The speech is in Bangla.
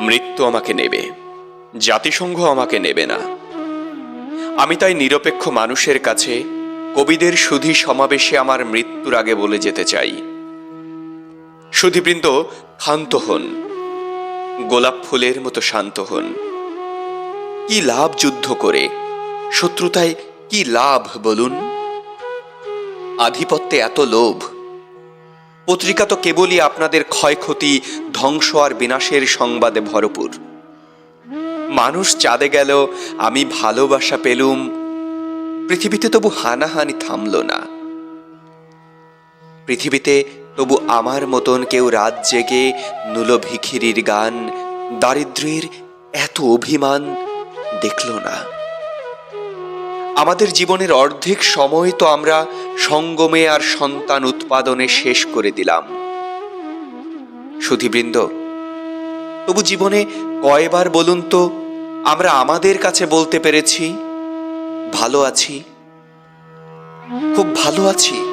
মৃত্যু আমাকে নেবে। জাতিসংঘ আমাকে নেবে না। আমি তাই নিরপেক্ষ মানুষের কাছে কবিদের সুধী সমাবেশে আমার মৃত্যুর আগে বলে যেতে চাই। সুধীবৃন্দ, ক্ষান্ত হন। গোলাপ ফুলের মতো শান্ত হন। কি লাভ যুদ্ধ করে? শত্রুতায় কি লাভ বলুন? আধিপত্যে এত লোভ। পত্রিকা তো কেবলই আপনাদের ক্ষয়ক্ষতি, ধ্বংস আর বিনাশের সংবাদে ভরপুর। মানুষ চাঁদে গেল, আমি ভালোবাসা পেলুম, পৃথিবীতে তবু হানাহানি থামল না। পৃথিবীতে তবু আমার মতন কেউ রাত জেগে নুলো ভিখিরির গান, দারিদ্র্যের এত অভিমান দেখল না। আমাদের জীবনের অর্ধেক সময় তো আমরা সঙ্গমে আর সন্তান উৎপাদনে শেষ করে দিলাম। সুধীবৃন্দ, তবু জীবনে কয়বার বলুন তো, আমরা আমাদের কাছে বলতে পেরেছি? ভালো আছি? খুব ভালো আছি।